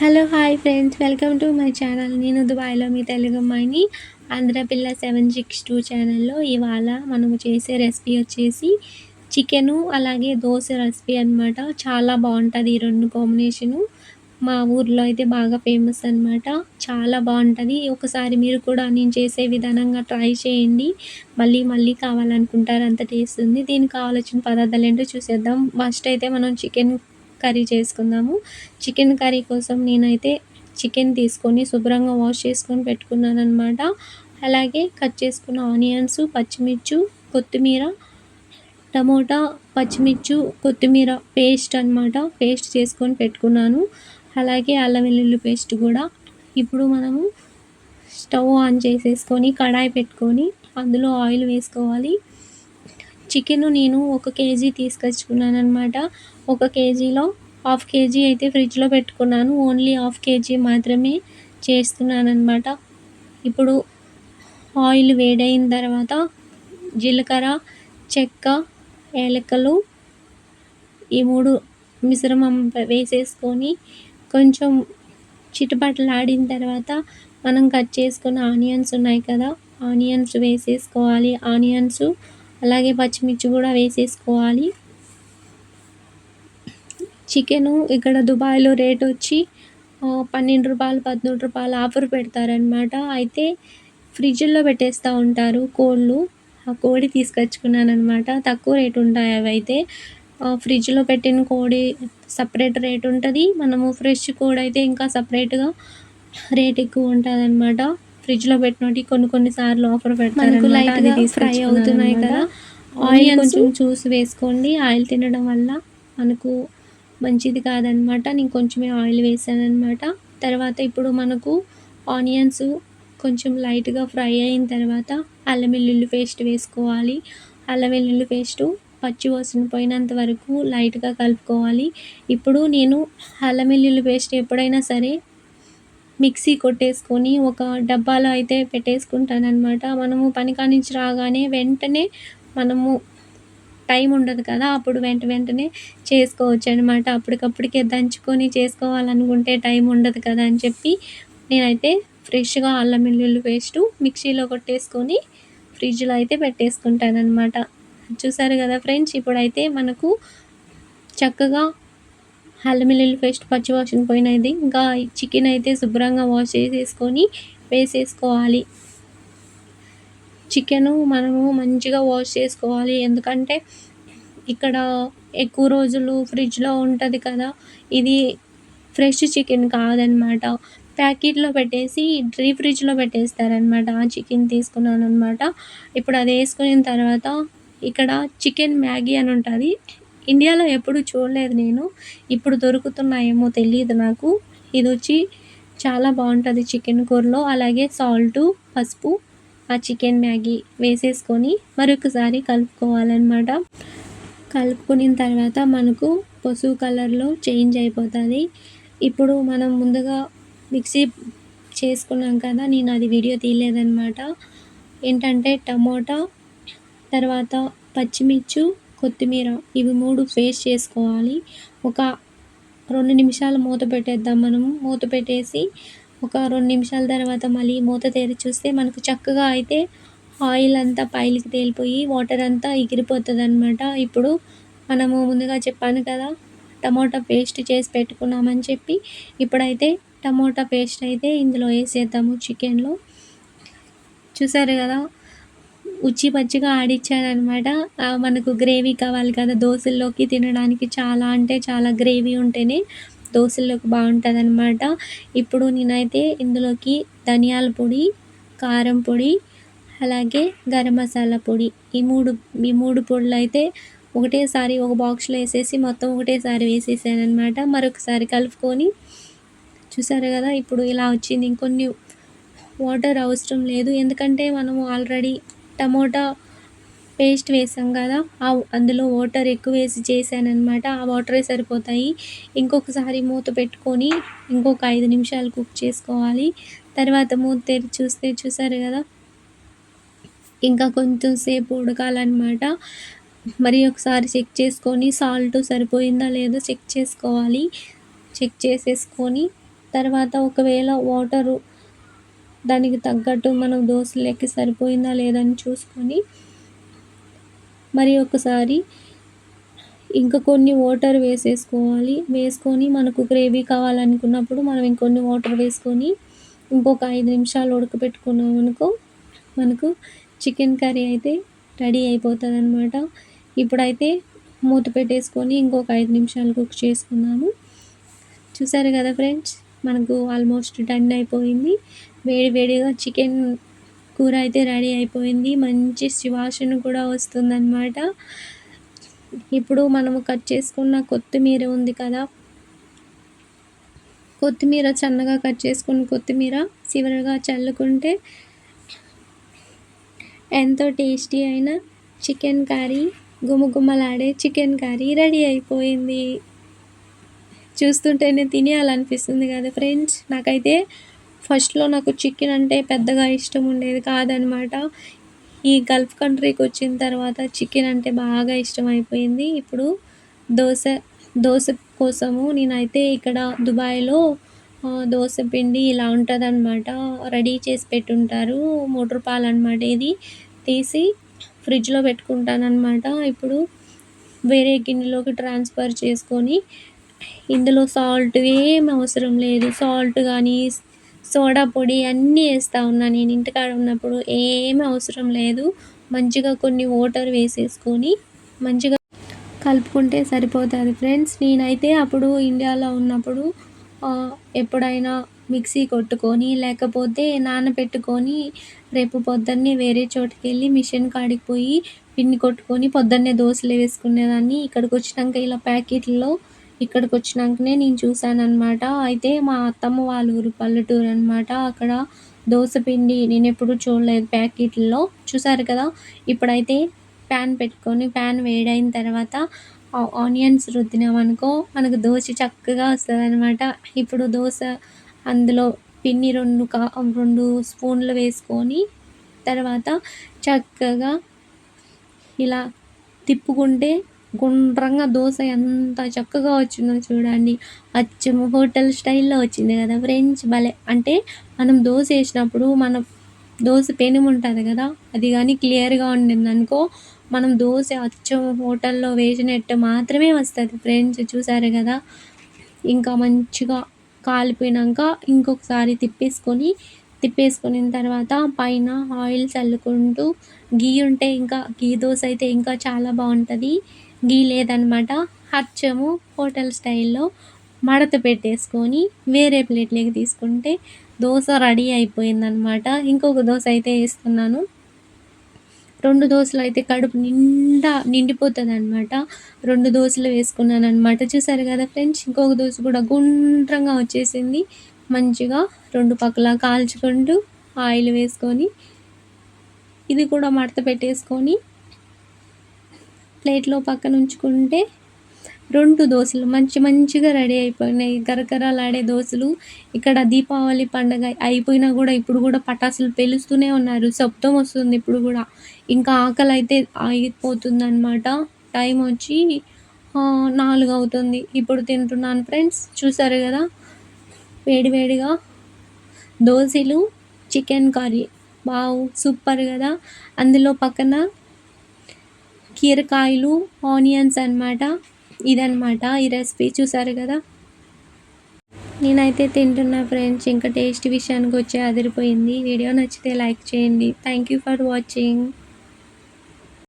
Hello hi friends welcome to my channel నేను దుబాయ్లో మీ తెలుగు అమ్మాయిని ఆంధ్రపిల్ల సెవెన్ సిక్స్ టూ ఛానల్లో ఇవాళ మనము చేసే రెసిపీ వచ్చేసి చికెను అలాగే దోశ రెసిపీ అనమాట చాలా బాగుంటుంది ఈ రెండు కాంబినేషను మా ఊర్లో అయితే బాగా ఫేమస్ అనమాట చాలా బాగుంటుంది. ఒకసారి మీరు కూడా నేను చేసే విధానంగా ట్రై చేయండి. మళ్ళీ మళ్ళీ కావాలనుకుంటారు అంత టేస్ట్ ఉంది. దీనికి కావాల్సిన పదార్థాలు ఏంటో చూసేద్దాం. ఫస్ట్ అయితే మనం చికెన్ కర్రీ చేసుకుందాము. చికెన్ కర్రీ కోసం నేనైతే చికెన్ తీసుకొని శుభ్రంగా వాష్ చేసుకొని పెట్టుకున్నాను అనమాట అలాగే కట్ చేసుకున్న ఆనియన్స్ పచ్చిమిర్చి కొత్తిమీర టమోటా పచ్చిమిర్చి కొత్తిమీర పేస్ట్ అనమాట పేస్ట్ చేసుకొని పెట్టుకున్నాను. అలాగే అల్లం వెల్లుల్లి పేస్ట్ కూడా. ఇప్పుడు మనము స్టవ్ ఆన్ చేసేసుకొని కడాయి పెట్టుకొని అందులో ఆయిల్ వేసుకోవాలి. చికెన్ నేను ఒక కేజీ తీసుకొచ్చుకున్నాను అనమాట ఒక కేజీలో హాఫ్ కేజీ అయితే ఫ్రిడ్జ్లో పెట్టుకున్నాను. ఓన్లీ హాఫ్ కేజీ మాత్రమే చేస్తున్నాను అనమాట ఇప్పుడు ఆయిల్ వేడైన తర్వాత జీలకర్ర చెక్క ఏలకలు ఈ మూడు మిశ్రమం వేసేసుకొని కొంచెం చిటపటలాడిన తర్వాత మనం కట్ చేసుకున్న ఆనియన్స్ ఉన్నాయి కదా ఆనియన్స్ వేసేసుకోవాలి. ఆనియన్స్ అలాగే పచ్చిమిర్చి కూడా వేసేసుకోవాలి. చికెను ఇక్కడ దుబాయ్లో రేట్ వచ్చి పన్నెండు రూపాయలు పదమూడు రూపాయలు ఆఫర్ పెడతారనమాట అయితే ఫ్రిడ్జ్లో పెట్టేస్తూ ఉంటారు కోళ్ళు. ఆ కోడి తీసుకొచ్చుకున్నాను అనమాట తక్కువ రేటు ఉంటాయి అవి అయితే. ఫ్రిడ్జ్లో పెట్టిన కోడి సపరేట్ రేట్ ఉంటుంది. మనము ఫ్రెష్ కోడి అయితే ఇంకా సపరేట్గా రేట్ ఎక్కువ ఉంటుంది అనమాట ఫ్రిడ్జ్లో పెట్టినట్టు కొన్ని కొన్ని సార్లు ఆఫర్ పెడతారు లైట్గా ఫ్రై అవుతున్నాయి కదా. ఆయిల్ కొంచెం చూసి వేసుకోండి. ఆయిల్ తినడం వల్ల మనకు మంచిది కాదనమాట నేను కొంచెమే ఆయిల్ వేసాను అనమాట తర్వాత ఇప్పుడు మనకు ఆనియన్స్ కొంచెం లైట్గా ఫ్రై అయిన తర్వాత అల్లం వెల్లుల్లి పేస్ట్ వేసుకోవాలి. అల్లం వెల్లుల్లి పేస్టు పచ్చి వాసన పోయినంత వరకు లైట్గా కలుపుకోవాలి. ఇప్పుడు నేను అల్లం వెల్లుల్లి పేస్ట్ ఎప్పుడైనా సరే మిక్సీ కొట్టేసుకొని ఒక డబ్బాలో అయితే పెట్టేసుకుంటానమాట మనము పని కానించి రాగానే వెంటనే మనము టైం ఉండదు కదా అప్పుడు వెంట వెంటనే చేసుకోవచ్చు అనమాట అప్పటికప్పటికే దంచుకొని చేసుకోవాలనుకుంటే టైం ఉండదు కదా అని చెప్పి నేనైతే ఫ్రెష్గా అల్లం వెల్లుల్లి పేస్టు మిక్సీలో కొట్టేసుకొని ఫ్రిడ్జ్లో అయితే పెట్టేసుకుంటాను అనమాట చూసారు కదా ఫ్రెండ్స్ ఇప్పుడైతే మనకు చక్కగా అల్లం వెల్లుల్లి పేస్ట్ పచ్చి వాసన పోయినది. ఇంకా చికెన్ అయితే శుభ్రంగా వాష్ చేసేసుకొని వేసేసుకోవాలి. చికెను మనము మంచిగా వాష్ చేసుకోవాలి. ఎందుకంటే ఇక్కడ ఎక్కువ రోజులు ఫ్రిడ్జ్లో ఉంటుంది కదా. ఇది ఫ్రెష్ చికెన్ కాదనమాట. ప్యాకెట్లో పెట్టేసి డ్రీ ఫ్రిడ్జ్లో పెట్టేస్తారనమాట. ఆ చికెన్ తీసుకున్నాను అనమాట ఇప్పుడు అది వేసుకున్న తర్వాత ఇక్కడ చికెన్ మ్యాగీ అని ఉంటుంది. ఇండియాలో ఎప్పుడు చూడలేదు నేను. ఇప్పుడు దొరుకుతున్నాయేమో తెలియదు నాకు. ఇది వచ్చి చాలా బాగుంటుంది చికెన్ కూరలో. అలాగే సాల్టు పసుపు ఆ చికెన్ మ్యాగీ వేసేసుకొని మరొకసారి కలుపుకోవాలన్నమాట. కలుపుకున్న తర్వాత మనకు పసుపు కలర్లో చేంజ్ అయిపోతుంది. ఇప్పుడు మనం ముందుగా మిక్సీ చేసుకున్నాం కదా నేను అది వీడియో తీయలేదన్నమాట. ఏంటంటే టమోటా తర్వాత పచ్చిమిర్చి కొత్తిమీర ఇవి మూడు పేస్ట్ చేసుకోవాలి. ఒక రెండు నిమిషాలు మూత పెట్టేద్దాం మనము మూత పెట్టేసి ఒక రెండు నిమిషాల తర్వాత మళ్ళీ మూత తేరి చూస్తే మనకు చక్కగా అయితే ఆయిల్ అంతా పైలకి తేలిపోయి వాటర్ అంతా ఎగిరిపోతుంది అనమాట ఇప్పుడు మనము ముందుగా చెప్పాను కదా టమోటా పేస్ట్ చేసి పెట్టుకున్నామని చెప్పి ఇప్పుడైతే టమోటా పేస్ట్ అయితే ఇందులో వేసేద్దాము చికెన్లో. చూసారు కదా ఉచ్చి పచ్చిగా ఆడిచ్చానమాట మనకు గ్రేవీ కావాలి కదా దోశల్లోకి తినడానికి చాలా అంటే చాలా గ్రేవీ ఉంటేనే దోశల్లోకి బాగుంటుంది అనమాట ఇప్పుడు నేనైతే ఇందులోకి ధనియాల పొడి కారం పొడి అలాగే గరం మసాలా పొడి ఈ మూడు ఈ మూడు పొడులు అయితే ఒకటేసారి ఒక బాక్స్లో వేసేసి మొత్తం ఒకటేసారి వేసేసాను అనమాట మరొకసారి కలుపుకొని చూసారు కదా ఇప్పుడు ఇలా వచ్చింది. ఇంకొన్ని వాటర్ అవసరం లేదు. ఎందుకంటే మనము ఆల్రెడీ టమోటా పేస్ట్ వేసాం కదా ఆ అందులో వాటర్ ఎక్కువ వేసి చేశానమాట ఆ వాటరే సరిపోతాయి. ఇంకొకసారి మూత పెట్టుకొని ఇంకొక ఐదు నిమిషాలు కుక్ చేసుకోవాలి. తర్వాత మూత తెరిచి చూస్తే చూసారు కదా ఇంకా కొంచెం సేపు ఉడకాలన్నమాట. మరి ఒకసారి చెక్ చేసుకొని సాల్ట్ సరిపోయిందా లేదో చెక్ చేసుకోవాలి. చెక్ చేసేసుకొని తర్వాత ఒకవేళ వాటరు దానికి తగ్గట్టు మనం దోశలకి సరిపోయిందా లేదని చూసుకొని మరి ఒకసారి ఇంకా కొన్ని వాటర్ వేసేసుకోవాలి. వేసుకొని మనకు గ్రేవీ కావాలనుకున్నప్పుడు మనం ఇంకొన్ని వాటర్ వేసుకొని ఇంకొక ఐదు నిమిషాలు ఉడకపెట్టుకున్నాం అనుకో మనకు చికెన్ కర్రీ అయితే రెడీ అయిపోతుంది అనమాట ఇప్పుడైతే మూత పెట్టేసుకొని ఇంకొక ఐదు నిమిషాలు కుక్ చేసుకున్నాము చూసారు కదా ఫ్రెండ్స్? మనకు ఆల్మోస్ట్ డన్ అయిపోయింది. వేడి వేడిగా చికెన్ కూర అయితే రెడీ అయిపోయింది. మంచి సువాసన కూడా వస్తుందన్నమాట. ఇప్పుడు మనము కట్ చేసుకున్న కొత్తిమీర ఉంది కదా. కొత్తిమీర సన్నగా కట్ చేసుకున్న కొత్తిమీర చివరిగా చల్లుకుంటే ఎంతో టేస్టీ అయిన చికెన్ కర్రీ గుమగుమలాడే చికెన్ కర్రీ రెడీ అయిపోయింది. చూస్తుంటేనే తినేయాలనిపిస్తుంది కదా ఫ్రెండ్స్. నాకైతే ఫస్ట్లో నాకు చికెన్ అంటే పెద్దగా ఇష్టం ఉండేది కాదనమాట. ఈ గల్ఫ్ కంట్రీకి వచ్చిన తర్వాత చికెన్ అంటే బాగా ఇష్టం అయిపోయింది. ఇప్పుడు దోశ దోశ కోసము నేనైతే ఇక్కడ దుబాయ్లో దోశ పిండి ఇలా ఉంటుందన్నమాట రెడీ చేసి పెట్టుంటారు. మూడు రూపాయలు అనమాట ఇది. తీసి ఫ్రిడ్జ్లో పెట్టుకుంటానన్నమాట ఇప్పుడు వేరే గిన్నెలోకి ట్రాన్స్ఫర్ చేసుకొని ఇందులో సాల్ట్ ఏం అవసరం లేదు. సాల్ట్ కానీ సోడా పొడి అన్నీ వేస్తూ ఉన్నా. నేను ఇంటికాడ ఉన్నప్పుడు ఏమీ అవసరం లేదు. మంచిగా కొన్ని వాటర్ వేసేసుకొని మంచిగా కలుపుకుంటే సరిపోతుంది ఫ్రెండ్స్. నేనైతే అప్పుడు ఇండియాలో ఉన్నప్పుడు ఎప్పుడైనా మిక్సీ కొట్టుకొని లేకపోతే నానబెట్టుకొని రేపు పొద్దున్నే వేరే చోటుకి వెళ్ళి మిషన్ కాడికి పోయి పిండి కొట్టుకొని పొద్దున్నే దోశలు వేసుకునేదాన్ని. ఇక్కడికి వచ్చినాక ఇలా ప్యాకెట్లో ఇక్కడికి వచ్చినాకనే నేను చూశాను అనమాట అయితే మా అత్తమ్మ వాళ్ళ ఊరు పల్లెటూరు అనమాట అక్కడ దోశ పిండి నేను ఎప్పుడు చూడలేదు ప్యాకెట్లో చూసారు కదా? ఇప్పుడైతే ప్యాన్ పెట్టుకొని ప్యాన్ వేడైన తర్వాత ఆనియన్స్ రుద్దినామనుకో మనకు దోశ చక్కగా వస్తుంది అనమాట ఇప్పుడు దోశ అందులో పిన్ని రెండు కా రెండు స్పూన్లు వేసుకొని తర్వాత చక్కగా ఇలా తిప్పుకుంటే గుండ్రంగా దోశ ఎంత చక్కగా వచ్చిందో చూడండి. అచ్చము హోటల్ స్టైల్లో వచ్చింది కదా ఫ్రెండ్స్ భలే. అంటే మనం దోశ వేసినప్పుడు మనం దోశ పెనం ఉంటుంది కదా అది కానీ క్లియర్గా ఉండింది అనుకో మనం దోశ అచ్చం హోటల్లో వేసినట్టు మాత్రమే వస్తుంది ఫ్రెండ్స్ చూసారు కదా. ఇంకా మంచిగా కాలిపోయినాక ఇంకొకసారి తిప్పేసుకొని తిప్పేసుకున్న తర్వాత పైన ఆయిల్ చల్లుకుంటూ గీ ఉంటే ఇంకా గీ దోశ అయితే ఇంకా చాలా బాగుంటుంది. గీ లేదనమాట అచ్చము హోటల్ స్టైల్లో మడత పెట్టేసుకొని వేరే ప్లేట్లోకి తీసుకుంటే దోశ రెడీ అయిపోయిందనమాట ఇంకొక దోశ అయితే వేస్తున్నాను. రెండు దోశలు అయితే కడుపు నిండా నిండిపోతుంది అనమాట రెండు దోశలు వేసుకున్నాను అనమాట చూసారు కదా ఫ్రెండ్స్ ఇంకొక దోశ కూడా గుండ్రంగా వచ్చేసింది. మంచిగా రెండు పక్కల కాల్చుకుంటూ ఆయిల్ వేసుకొని ఇది కూడా మడత పెట్టేసుకొని ప్లేట్లో పక్కన ఉంచుకుంటే రెండు దోశలు మంచి మంచిగా రెడీ అయిపోయినాయి. గరగరలాడే దోశలు. ఇక్కడ దీపావళి పండగ అయిపోయినా కూడా ఇప్పుడు కూడా పటాసులు పెలుస్తూనే ఉన్నారు. శబ్దం వస్తుంది ఇప్పుడు కూడా. ఇంకా ఆకలి అయితే అయిపోతుంది అనమాట టైం వచ్చి నాలుగు అవుతుంది. ఇప్పుడు తింటున్నాను ఫ్రెండ్స్. చూసారు కదా? వేడివేడిగా దోశలు చికెన్ కర్రీ. బావు సూపర్ కదా? అందులో పక్కన కీరకాయలు ఆనియన్స్ అనమాట ఇదనమాట ఈ రెసిపీ చూసారు కదా? నేనైతే తింటున్నా ఫ్రెండ్స్. ఇంకా టేస్ట్ విషయానికి వచ్చి అదిరిపోయింది. వీడియో నచ్చితే లైక్ చేయండి. Thank you for watching